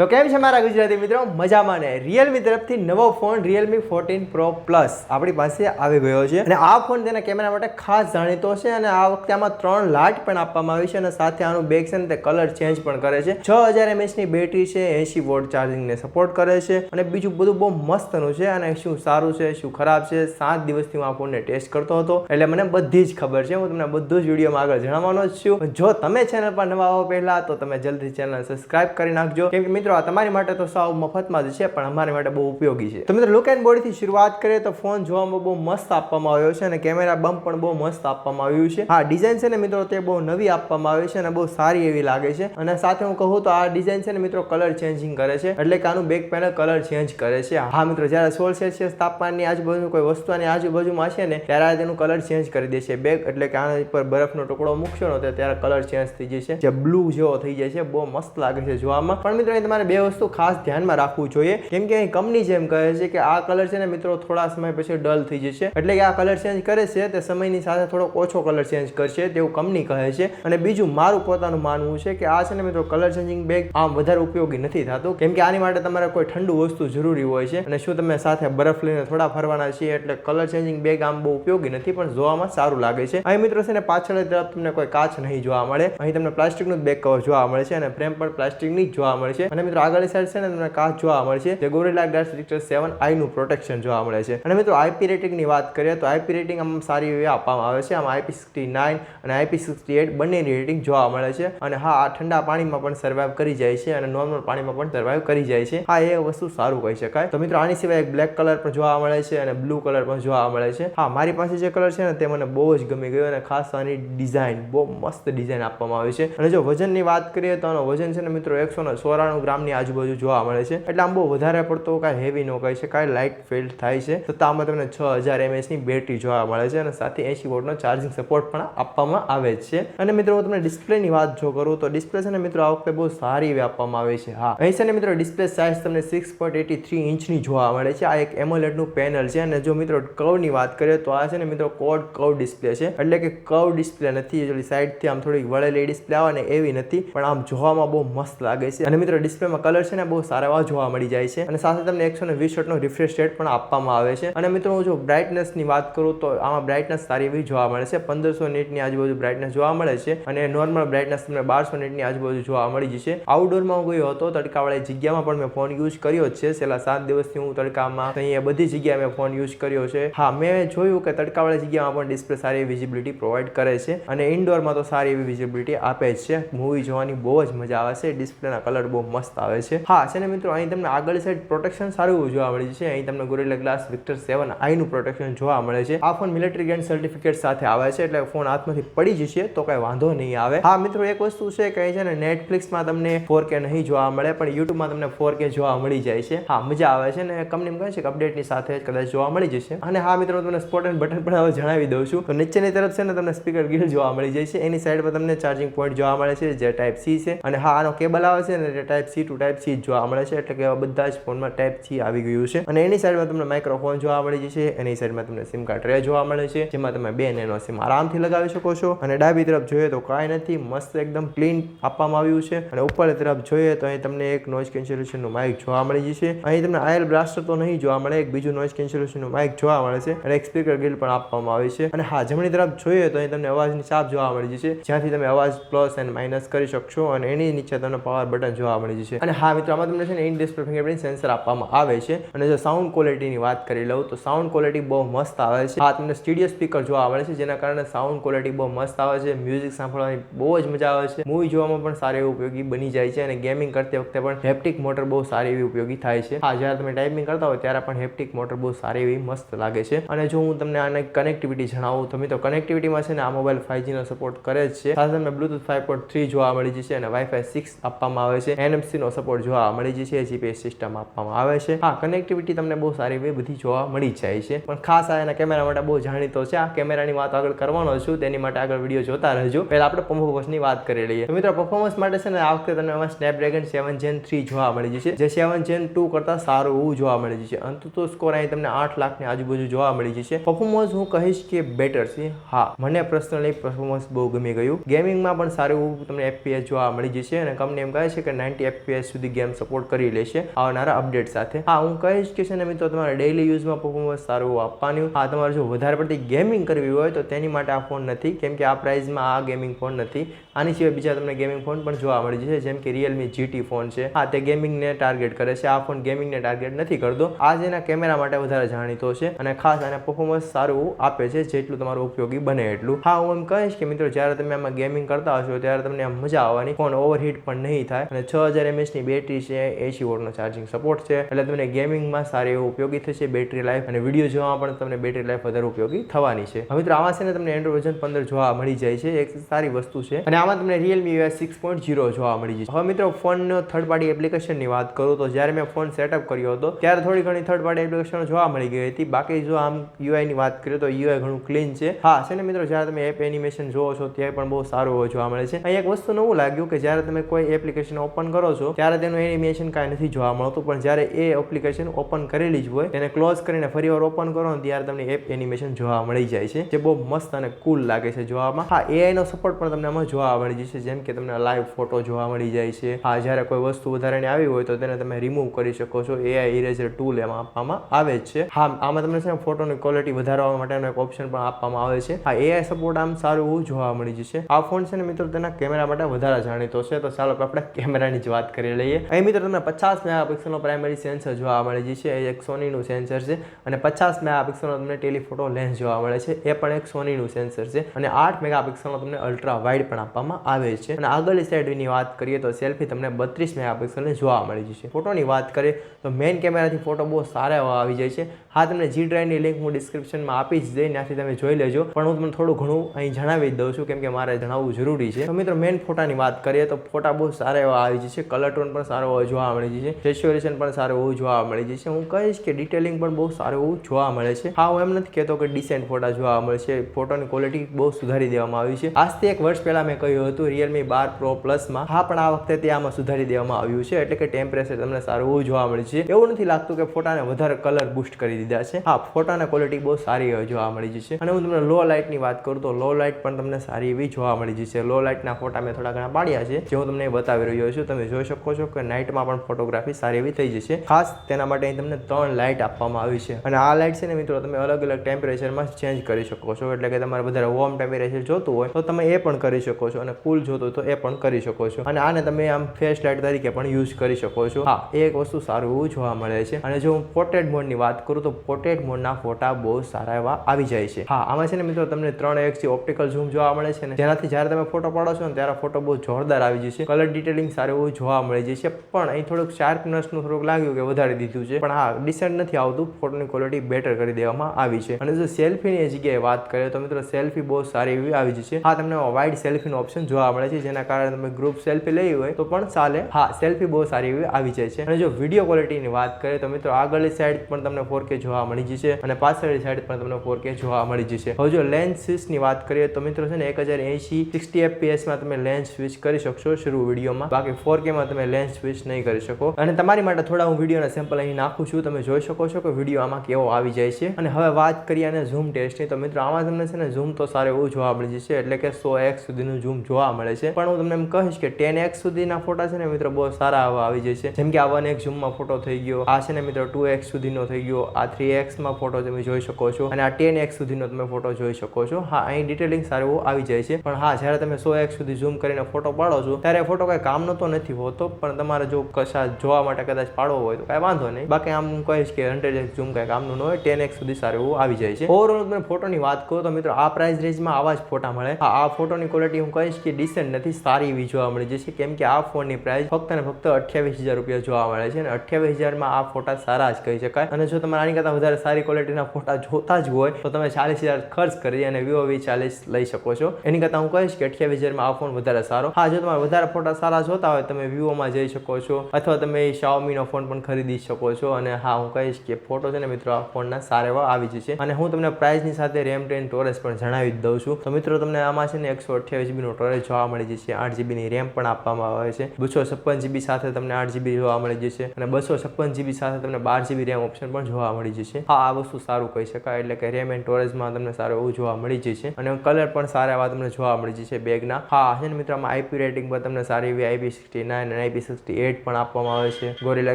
તો કેમ છે મારા ગુજરાતી મિત્રો? મજામાં ને? રિયલમી તરફથી નવો phone Realme fourteen pro plus આપણી પાસે આવી ગયો છે. અને આ ફોન તેના કેમેરા માટે ખાસ જાણીતો છે અને આ વખતે આમાં ત્રણ લાઇટ પણ આપવામાં આવી છે અને સાથે આનું બેક છે ને તે કલર ચેન્જ પણ કરે છે. છ હજાર એમએચની બેટરી છે એસી વોટ ચાર્જિંગને સપોર્ટ કરે છે અને બીજું બધું બહુ મસ્તનું છે અને શું સારું છે, શું ખરાબ છે, સાત દિવસથી હું આ ફોનને ટેસ્ટ કરતો હતો. એટલે મને બધી જ ખબર છે. હું તમને બધું જ વિડીયોમાં આગળ જણાવવાનો જ છું. જો તમે ચેનલ પર નવા આવો પહેલા તો તમે જલ્દી ચેનલ સબસ્ક્રાઇબ કરી નાખજો. કેમ કે મિત્રો આ તમારી માટે તો સાવ મફતમાં જ છે, પણ અમારી માટે બહુ ઉપયોગી છે. તો મિત્રો લુક એન્ડ બોડીથી શરૂઆત કરીએ તો ફોન જોવામાં બહુ મસ્ત આપવામાં આવ્યો છે અને કેમેરા બમ્પ પણ બહુ મસ્ત આપવામાં આવ્યું છે. હા, ડિઝાઇન છે ને મિત્રો, તે બહુ નવી આપવામાં આવી છે અને બહુ સારી એવી લાગે છે. અને સાથે હું કહું તો આ ડિઝાઇન છે ને મિત્રો, કલર ચેન્જિંગ કરે છે. એટલે કે આનું બેક પેનલ કલર ચેન્જ કરે છે. હા, મિત્રો, જ્યારે સોળ સેલ્સિયસ તાપમાનની આજુબાજુ કોઈ વસ્તુની આજુબાજુમાં છે ને, ત્યારે તેનું કલર ચેન્જ કરી દે છે બેગ એટલે કે આના પર બરફનો ટુકડો મૂકશો ને ત્યારે કલર ચેન્જ થઈ જશે. જે બ્લુ જેવો થઈ જાય છે બહુ મસ્ત લાગે છે જોવામાં. પણ મિત્રો, અહીં તમારે બે વસ્તુ ખાસ ધ્યાનમાં રાખવું જોઈએ. કેમ કે અહીં કંપની જેમ કહે છે કે આ કલર છે ને મિત્રો થોડા સમય પછી ડલ થઈ જશે. એટલે કે આ કલર ચેન્જ કરે છે તે સમયની સાથે થોડો ઓછો કલર ચેન્જ કરશે તેવું કંપની કહે છે. અને બીજું મારું પોતાનું માનવું છે કે આ છે ને મિત્રો કલર ચેન્જિંગ બેગ આમ વધારે ઉપયોગી નથી થતું. કેમ કે આની માટે તમારે કોઈ ઠંડુ વસ્તુ જરૂરી હોય છે. અને શું તમે સાથે બરફ લઈને થોડા ફરવાના છીએ એટલે કલર ચેન્જિંગ બેગ આમ બહુ ઉપયોગી નથી, પણ જોવામાં સારું લાગે છે. અહીં મિત્રો છે ને પાછળ તરફ તમને કોઈ કાચ નહીં જોવા મળે. અહીં તમને પ્લાસ્ટિકનું બેગ કવર જોવા મળે છે અને ફ્રેમ પણ પ્લાસ્ટિકની જ જોવા મળે છે. અને મિત્રો આગળ સાઈડ છે ને તમને કાચ જોવા મળે છે, જે ગોરેલા ગ્લાસ રિક્ટર સેવન આઈનું પ્રોટેક્શન જોવા મળે છે. અને મિત્રો આઈપી રેટિંગની વાત કરીએ તો આઈપી રેટિંગ આમ સારી એવી આપવામાં આવે છે. આમ આઈપી સિક્સટી નાઇન અને આઈપી સિક્સટી એટ બંનેની રેટિંગ જોવા મળે છે. અને હા, આ ઠંડા પાણીમાં પણ સર્વાઈવ કરી જાય છે અને નોર્મલ પાણીમાં પણ સર્વાઈવ કરી જાય છે. હા, એ વસ્તુ સારું કહી શકાય. તો મિત્રો આની સિવાય એક બ્લેક કલર પણ જોવા મળે છે અને બ્લુ કલર પણ જોવા મળે છે. હા, મારી પાસે જે કલર છે ને તે મને બહુ જ ગમી ગયો અને ખાસ આની ડિઝાઇન બહુ મસ્ત ડિઝાઇન આપવામાં આવી છે. અને જો વજનની વાત કરીએ તો આનો વજન છે ને મિત્રો એકસો ને ચોરાણું ગ્રામની આજુબાજુ જોવા મળે છે. એટલે આમ બહુ વધારે પડતો કાંઈ હેવી ન કહી શકાય લાઇટ ફિલ્ડ થાય છે. તો આમાં તમને છ હજાર એમએચની બેટરી જોવા મળે છે અને સાથે એસી વોટનો ચાર્જિંગ સપોર્ટ પણ આપવામાં આવે છે. અને મિત્રો, હું તમને ડિસ્પ્લેની વાત જો કરું, તો ડિસ્પ્લે છે ને મિત્રો, આ વખતે બહુ સારી એવી આપવામાં આવે છે. હા. અહીં છે ને મિત્રો ડિસ્પ્લે સાઇઝ તમને સિક્સ પોઈન્ટ એટી થ્રી ઇંચની જોવા મળે છે. આ એક એમોલેટનું પેનલ છે અને જો મિત્રો કર્વની વાત કરીએ, તો આ છે ને મિત્રો કોડ કર્વ ડિસ્પ્લે છે. એટલે કે કર્વ ડિસ્પ્લે નથી સાઈડથી આમ થોડી વળેલી ડિસ્પ્લે આવે ને એવી નથી, પણ આમ જોવામાં બહુ મસ્ત લાગે છે. અને મિત્રો ડિસ્પ્લેમાં કલર છે ને બહુ સારા એવા જોવા મળી જાય છે. અને સાથે તમને એકસો ને વીસ શોટનો રિફ્રેશ રેટ પણ આપવામાં આવે છે. અને મિત્રો હું જો બ્રાઇટનેસની વાત કરું તો આમાં બ્રાઇટનેસ સારી એવી જોવા મળે છે. પંદરસો નીટની આજુબાજુ બ્રાઇટનેસ જોવા મળે છે. અને નોર્મલ બ્રાઇટનેસ તમને બારસો નીટની આજુબાજુ જોવા મળી જશે. આઉટડોરમાં હું ગયો હતો, તડકાવાળી જગ્યામાં પણ મેં ફોન યુઝ કર્યો છે. છેલ્લા સાત દિવસથી હું તડકામાં અહીંયા બધી જગ્યાએ મેં ફોન યુઝ કર્યો છે. હા, મેં જોયું કે તડકાવાળી જગ્યામાં પણ ડિસ્પ્લે સારી વિઝિબિલિટી પ્રોવાઈડ કરે છે. અને ઇન્ડોરમાં તો સારી એવી વિઝિબિલિટી આપે છે. મૂવી જોવાની બહુ જ મજા આવે છે. ડિસ્પ્લેના કલર બહુ મસ્ત આવે છે. હા, છે ને મિત્રો, અહીં તમને આગળ સાઈડ પ્રોટેક્શન સારું એવું જોવા મળે છે. અહીં તમને ગોરેલા ગ્લાસ વિક્ટર સેવન આઈનું પ્રોટેક્શન જોવા મળે છે. આ ફોન મિલિટરી ગેન્ડ સર્ટિફિકેટ સાથે આવે છે, એટલે ફોન હાથમાંથી પડી જશે, તો કઈ વાંધો નહીં આવે. હા, મિત્રો, એક વસ્તુ છે કે છે ને નેટફ્લિક્સમાં તમને ફોર કે નહીં જોવા મળે, પણ યુટ્યુબમાં તમને ફોર કે જોવા મળી જાય છે. હા, મજા આવે છે ને કંપની કહે છે કે અપડેટની સાથે કદાચ જોવા મળી જશે. અને હા, મિત્રો તમને સ્પોટ એન્ડ બટન પણ હવે જણાવી દઉં છું. તો નીચેની તરફ છે ને, તમને સ્પીકર ગીર જોવા મળી જાય છે. એની સાઈડ પર તમને ચાર્જિંગ પોઈન્ટ જોવા મળે છે, જે ટાઈપ સી છે. અને હા, આનો કેબલ આવે છે ને type C to type C જોવા મળે છે. એટલે કે બધા જ ફોનમાં ટાઈપ સી આવી ગયું છે. અને એની સાઈડમાં તમને માઇક્રોફોન જોવા મળી જશે. એની સાઈડમાં તમને સિમ કાર્ડ ટ્રે જોવા મળે છે. જેમાં તમે બે નેનો સિમ આરામથી લગાવી શકો છો. અને ડાબી તરફ જોઈએ તો કાંઈ નથી. મસ્ત એકદમ ક્લીન આપવામાં આવ્યું છે. અને ઉપર તરફ જોઈએ તો અહીં તમને એક નોઇઝ કેન્સલેશનનું માઇક જોવા મળી જશે. અહીં તમને આયલ બ્લાસ્ટર તો નહીં જોવા મળે. એક બીજું નોઇઝ કેન્સલેશનનું માઇક જોવા મળે છે. અને એક સ્પીકર ગિલ પણ આપવામાં આવે છે. અને હા, જમણી તરફ જોઈએ તો અહીં તમને અવાજની છાપ જોવા મળી જશે. જ્યાંથી તમે અવાજ પ્લસ એન્ડ માઇનસ કરી શકશો. અને એની નીચે તમને પાવર બટન જોવા મળી જશે. અને હા, મિત્રો, આમાં તમને છે ને ઇન ડિસ્પ્લે ફિંગરપ્રિન્ટ સેન્સર આપવામાં આવે છે. અને જો સાઉન્ડ ક્વોલિટીની વાત કરી લઉં, તો સાઉન્ડ ક્વોલિટી બહુ મસ્ત આવે છે. આ તમને સ્ટીડિયો સ્પીકર જોવા મળે છે, જેના કારણે સાઉન્ડ ક્વોલિટી બહુ મસ્ત આવે છે મ્યુઝિક સાંભળવાની બહુ જ મજા આવે છે. મૂવી જોવામાં પણ સારી ઉપયોગી બની જાય છે અને ગેમિંગ કરતી વખતે પણ હેપ્ટિક મોટર બહુ સારી એવી ઉપયોગી થાય છે. હા, જ્યારે તમે ટાઈપિંગ કરતા હોય ત્યારે પણ હેપ્ટિક મોટર બહુ સારી એવી મસ્ત લાગે છે. અને જો હું તમને આને કનેક્ટિવિટી જણાવું, તો મિત્રો કનેક્ટિવિટીમાં છે ને આ મોબાઈલ ફાઈવજીનો સપોર્ટ કરે જ છે. સાથે તમને બ્લુટુથ ફાઈવ પોઈન્ટ થ્રી જોવા મળી જશે અને વાઈફાઈ સિક્સ આપવામાં આવે છે. એનએમસી નો સપોર્ટ જોવા મળી જશે જીપીએસ સિસ્ટમ આપવામાં આવે છે. હા કનેક્ટિવિટી તમને બહુ સારી એવી બધી જોવા મળી જાય છે. પણ ખાસ આ એના કેમેરા માટે બહુ જાણીતો છે. આ કેમેરાની વાત આગળ કરવાનો છું, તેની માટે આગળ વીડિયો જોતા રહેજો. પહેલા આપણે પર્ફોમન્સની વાત કરી લઈએ. તો મિત્રો પરફોર્મન્સ માટે છે ને, આ વખતે તમને એમાં સ્નેપડ્રેગન સેવન જેન થ્રી જોવા મળી જશે, જે સેવન જેન ટુ કરતાં સારું એવું જોવા મળી જશે. અંતુ તો સ્કોર અહીં તમને આઠ લાખની આજુબાજુ જોવા મળી જશે. પર્ફોર્મન્સ હું કહીશ કે બેટર છે. હા, મને પર્સનલી પરફોર્મન્સ બહુ ગમી ગયું. ગેમિંગમાં પણ સારું એવું તમને એફપીએસ જોવા મળી જશે અને કંપની એમ કહે છે કે નાઇન્ટી એફપીએસ એફપીએસ સુધી ગેમ સપોર્ટ કરી લેશે આવનારા અપડેટ સાથે. હા, હું કહીશ કે છે ને મિત્રો, તમારે ડેઈલી યુઝમાં પરફોર્મન્સ સારું આપવાનું. હા, તમારે જો વધારે પડતી ગેમિંગ કરવી હોય તો તેની માટે આ ફોન નથી, કેમ કે આ પ્રાઇઝમાં આ ગેમિંગ ફોન નથી. આની સિવાય બીજા તમને ગેમિંગ ફોન પણ જોવા મળી જશે, જેમ કે રિયલમી જીટી ફોન છે. હા, તે ગેમિંગને ટાર્ગેટ કરે છે. આ ફોન ગેમિંગને ટાર્ગેટ નથી કરતો. આ જેના કેમેરા માટે વધારે જાણીતો છે અને ખાસ આને પરફોર્મન્સ સારું આપે છે, જેટલું તમારું ઉપયોગી બને એટલું. હા, હું એમ કહીશ કે મિત્રો, જ્યારે તમે આમાં ગેમિંગ કરતા હશો, ત્યારે તમને મજા આવવાની. ફોન ઓવરહીટ પણ નહીં થાય અને છ હજાર એમએચની બેટરી છે એસી વોટનો ચાર્જિંગ સપોર્ટ છે. એટલે તમને ગેમિંગમાં સારી એવું ઉપયોગી થશે બેટરી લાઈફ અને વીડિયો જોવામાં પણ તમને બેટરી લાઈફ વધારે ઉપયોગી થવાની છે. હવે મિત્રો, આમાં છે ને તમને એન્ડ્રોઇડ વર્ઝન પંદર જોવા મળી જાય છે. એક સારી વસ્તુ છે. અને આમાં તમને Realme US six point zero જોવા મળી જશે. હવે મિત્રો ફોનનો થર્ડ પાર્ટી એપ્લિકેશનની વાત કરું તો જ્યારે મેં ફોન સેટઅપ કર્યો હતો, ત્યારે થોડી ઘણી થર્ડ પાર્ટી એપ્લિકેશનો જોવા મળી ગઈ હતી. બાકી જો આમ યુઆઈની વાત કરીએ તો યુઆઈ ઘણું ક્લીન છે. હા, છે ને મિત્રો, જ્યારે તમે એપ એનિમેશન જોવો છો, ત્યારે પણ બહુ સારું જોવા મળે છે. અહીં એક વસ્તુ નવું લાગ્યું કે જ્યારે તમે કોઈ એપ્લિકેશન ઓપન કરો છો ત્યારે તેનું એનિમેશન કાંઈ નથી જોવા મળતું. પણ જ્યારે એ એપ્લિકેશન ઓપન કરેલી જ હોય, તેને ક્લોઝ કરીને ફરી વાર ઓપન કરો ને ત્યારે તમને એપ એનિમેશન જોવા મળી જાય છે, જે બહુ મસ્ત અને કુલ લાગે છે જોવામાં. હા એઆઈનો સપોર્ટ પણ તમને આમાં જોવા મળી જશે, જેમ કે તમને લાઈવ ફોટો જોવા મળી જાય છે. હા, જ્યારે કોઈ વસ્તુ વધારાની આવી હોય તો તેને તમે રિમૂવ કરી શકો છો. એઆઈ ઇરેઝર ટૂલ એમાં આપવામાં આવે જ છે. હા, આમાં તમને છે ફોટોની ક્વોલિટી વધારવા માટેનો એક ઓપ્શન પણ આપવામાં આવે છે. હા એઆઈ સપોર્ટ આમ સારું એવું જોવા મળી જશે. આ ફોન છે ને મિત્રો, તેના કેમેરા માટે વધારે જાણીતો છે. તો ચાલો આપણે કેમેરાની જ વાત કરી લઈએ. અહીં મિત્રો તમને પચાસ મેગાપિક્સલનો પ્રાઇમરી સેન્સર જોવા મળે છે એ એક સોનીનું સેન્સર છે અને પચાસ મેગાપિક્સલનો તમને ટેલિફોટો લેન્સ જોવા મળે છે. એ પણ એક સોનીનું સેન્સર છે અને આઠ મેગાપિક્સલનો તમને અલ્ટ્રા વાઇડ પણ આપવામાં આવે છે. અને આગળની સાઈડની વાત કરીએ તો સેલ્ફી તમને બત્રીસ મેગાપિક્સલની જોવા મળી જશે. ફોટોની વાત કરીએ તો મેઇન કેમેરાથી ફોટો બહુ સારા એવા આવી જાય છે. હા, તમને જી ડ્રાઈવની લિંક હું ડિસ્ક્રિપ્શનમાં આપી જ દઈ, ત્યાંથી તમે જોઈ લેજો. પણ હું તમને થોડું ઘણું અહીં જણાવી દઉં છું, કેમ કે મારે જણાવવું જરૂરી છે. તો મિત્રો મેઇન ફોટાની વાત કરીએ તો ફોટા બહુ સારા એવા આવી જશે. કલર ટોન પણ સારો હોવો જોવા મળી છે. સેચ્યુરેશન પણ સારું એવું જોવા મળી છે. હું કહીશ કે ડિટેલિંગ પણ બહુ સારું એવું જોવા મળે છે. હા, હું એમ નથી કહેતો કે ડિસેન્ટ ફોટા જોવા મળે છે. ફોટોની ક્વોલિટી બહુ સુધારી દેવામાં આવી છે. આજથી એક વર્ષ પહેલા મેં કહ્યું હતું રિયલમી બાર પ્રો પ્લસમાં હા, પણ આ વખતે તે આમાં સુધારી દેવામાં આવ્યું છે. એટલે કે ટેમ્પરેચર તમને સારું એવું જોવા મળે છે. એવું નથી લાગતું કે ફોટાને વધારે કલર બુસ્ટ કરી દીધા છે. હા ફોટાના ક્વોલિટી બહુ સારી જોવા મળી છે. અને હું તમને લો લાઇટની વાત કરું તો લો લાઇટ પણ તમને સારી એવી જોવા મળી જશે લો લાઇટના ફોટા મેં થોડા ઘણા પાડ્યા છે. જે હું તમને બતાવી રહ્યો છું. તમે જોઈ શકો છો કે નાઇટમાં પણ ફોટોગ્રાફી સારી એવી થઈ જશે. ખાસ તેના માટે અહીં તમને ત્રણ લાઇટ આપવામાં આવી છે. અને આ લાઇટ છે ને મિત્રો તમે અલગ અલગ ટેમ્પરેચરમાં ચેન્જ કરી શકો છો. એટલે કે તમારે વધારે વોર્મ ટેમ્પરેચર જોતું હોય તો તમે એ પણ કરી શકો છો અને કુલ જોતું તો એ પણ કરી શકો છો. અને આને તમે આમ ફેસ લાઇટ તરીકે પણ યુઝ કરી શકો છો. હા એ એક વસ્તુ સારું એવું જોવા મળે છે. અને જો હું પોર્ટ્રેટ મોડની વાત કરું તો પોર્ટ્રેટ મોડના ફોટા બહુ સારા એવા આવી જાય છે. હા, આમાં છે ને મિત્રો તમને ત્રણ એક્સ ઓપ્ટિકલ ઝૂમ જોવા મળે છે ને જેનાથી જ્યારે તમે ફોટો પાડો છો ને ત્યારે ફોટો બહુ જોરદાર આવી જશે. કલર ડિટેલિંગ સારું એવું જોવા મળી જશે પણ અહીં થોડુંક શાર્પનેસનું થોડુંક લાગ્યું કે વધારી દીધું છે. પણ હા ડિસેન્ટ નથી આવતું. ફોટોની ક્વોલિટી બેટર કરી દેવામાં આવી છે. અને જો સેલ્ફીની જગ્યાએ વાત કરીએ તો મિત્રો સેલ્ફી બહુ સારી એવી આવી જશે હા, તમને વાઇડ સેલ્ફીનો ઓપ્શન જોવા મળે છે. જેના કારણે તમે ગ્રુપ સેલ્ફી લઈ હોય તો પણ ચાલે. હા સેલ્ફી બહુ સારી એવી આવી જાય છે. અને જો વીડિયો ક્વોલિટીની વાત કરીએ તો મિત્રો, આગળની સાઈડ પણ તમને ફોર જોવા મળી જશે. અને પાછળની સાઈડ પણ તમને ફોર જોવા મળી જશે. હવે જો લેન્સ સ્વિચની વાત કરીએ તો મિત્રો છે ને, એક હજાર એંશી સિક્સટી એફપીએસમાં તમે લેન્સ સ્વિચ કરી શકશો શરૂ વિડીયોમાં બાકી ફોર કેમાં તમે લેન્સ સ્વિચ નહીં કરી શકો. અને તમારી માટે થોડા હું વિડીયોના સેમ્પલ અહીં નાખું છું. તમે જોઈ શકો છો કે વીડિયો આમાં કેવો આવી જાય છે. અને હવે વાત કરીએ અને ઝૂમ ટેસ્ટની તો મિત્રો, આમાં તમને છે ને ઝૂમ તો સારું એવું જોવા મળી જશે, એટલે કે સો એક્સ સુધીનું ઝૂમ જોવા મળે છે. પણ હું તમને એમ કહીશ કે ટેન એક્સ સુધીના ફોટા છે ને મિત્રો, બહુ સારા આવા આવી જશે જેમ કે આ વન એક્સ ઝૂમમાં ફોટો થઈ ગયો. આ છે ને મિત્રો ટુ એક્સ સુધીનો થઈ ગયો. આ થ્રી એક્સમાં ફોટો તમે જોઈ શકો છો. અને આ ટેન એક્સ સુધીનો તમે ફોટો જોઈ શકો છો. હા, અહીં ડિટેલિંગ સારું આવી જાય છે. પણ હા, જ્યારે તમે સો એક્સ સુધી ઝૂમ કરીને ફોટો પાડો છો, ત્યારે ફોટો કંઈ કામનો તો નથી હોતો. પણ તમારે જો કશા જોવા માટે કદાચ પાડવો હોય તો કાંઈ વાંધો નહીં. બાકી આમ હું કહીશ કે હંડ્રેડ એક્સ ઝૂમ કાંઈ કામનું ન હોય ટેન એક્સ સુધી સારું એવું આવી જાય છે. ઓવરઓલ તમે ફોટોની વાત કરું તો મિત્રો આ પ્રાઇસ રેન્જમાં આવા જ ફોટા મળે. આ ફોટોની ક્વોલિટી હું કહીશ કે ડિસેન્ટ નથી, સારી એવી જોવા મળી જશે. કેમ કે આ ફોનની પ્રાઇસ ફક્ત ને ફક્ત અઠ્યાવીસ હજાર રૂપિયા જોવા મળે છે અને અઠ્યાવીસ હજારમાં આ ફોટા સારા જ કહી શકાય. અને જો તમારે આની કરતાં વધારે સારી ક્વોલિટીના ફોટા જોતા જ હોય, તો તમે ચાલીસ હજાર ખર્ચ કરી અને વિવો વી ચાલીસ લઈ શકો છો. એની કરતાં હું કહીશ કે અઠ્યાવીસ હજારમાં આ ફોન વધારે સારો. હા, જો તમારે વધારે ફોટા સારા જોતા હોય, તમે વિવોમાં જઈ શકો છો. અથવા તમે શાઓમીનો ફોન પણ ખરીદી શકો છો. અને હા, હું કહીશ કે ફોટો છે ને મિત્રો, આ ફોનના સારા એવા આવી જશે. અને હું તમને પ્રાઇસની સાથે રેમ ટેન ટોરેજ પણ જણાવી દઉં છું. તો મિત્રો, તમને આમાં છે ને એકસો અઠ્યાવીસ જીબીનો ટોરેજ જોવા મળી જશે. આઠ જીબીની રેમ પણ આપવામાં આવે છે. બસો છપ્પન જીબી સાથે તમને આઠ જીબી જોવા મળી જશે. અને બસો છપ્પન જીબી સાથે તમને બાર જીબી રેમ ઓપ્શન પણ જોવા મળી જશે. હા, આ વસ્તુ સારું કહી શકાય. એટલે કે રેમ એન્ડ સ્ટોરેજમાં તમને સારું એવું જોવા મળી જશે. અને કલર પણ સારા એવા તમને જોવા મળી જશે બેગના હા, છે ને મિત્રો, આમાં આઈપી રેટિંગ પણ તમને સારી એવી આઈપી સિક્સટી નાઇન અને આઈપી સિક્સટી એટ પણ આપવામાં આવે છે. ગોરેલા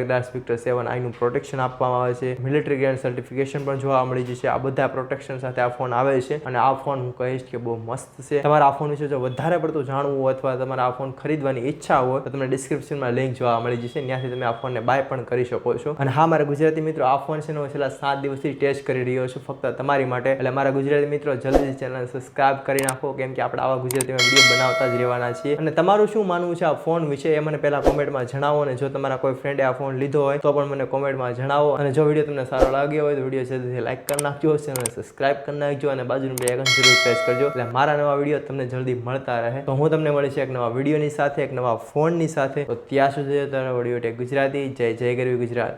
ગ્લાસ વિક્ટર સેવન આઈનું પ્રોટેક્શન આપવામાં આવે છે. મિલિટરી ગ્રેન્ડ સર્ટિફિકેશન પણ જોવા મળી જશે આ બધા પ્રોટેક્શન સાથે આ ફોન આવે છે અને આ ફોન હું કહીશ કે બહુ મસ્ત છે. તમારા આ ફોન વિશે જો વધારે પડતું જાણવું હોય અથવા તમારા આ ફોન ખરીદવાની ઈચ્છા હોય, તો તમને ડિસ્ક્રિપ્શનમાં લિંક જોવા મળી જશે. ત્યાંથી તમે આ ફોનને બાય પણ કરી શકો છો. અને હા, મારા ગુજરાતી મિત્રો, આ ફોન છે હું છેલ્લા સાત દિવસથી ટેસ્ટ કરી રહ્યો છું ફક્ત તમારી માટે. એટલે મારા ગુજરાતી મિત્રો, જલ્દી ચેનલ સબસ્ક્રાઇબ કરી નાખો, કેમ કે આપણે આવા ગુજરાતીમાં વીડિયો બનાવતા જ રહેવાના છીએ. અને તમારું શું માનવું છે આ ફોન વિશે? એ મને પહેલા કોમેન્ટમાં જણાવો અને જો તમારા કોઈ ફ્રેન્ડે આ ફોન લીધો હોય તો પણ મને કોમેન્ટમાં જણાવો. અને જો વીડિયો તમને સારો લાગ્યો હોય તો વીડિયો જલ્દીથી લાઇક કરી નાખજો ચેનલ સબસ્ક્રાઇબ કરી નાખજો અને બાજુનું બે આઇકન જરૂર પ્રેસ કરજો. એટલે મારા નવા વીડિયો તમને જલ્દી મળતા રહે. તો હું તમને મળીશ એક નવા વિડીયોની સાથે, એક નવા ફોનની સાથે. તો ત્યાં સુધી તારા વીડિયો ટેક ગુજરાતી. જય જય ગરવી ગુજરાત.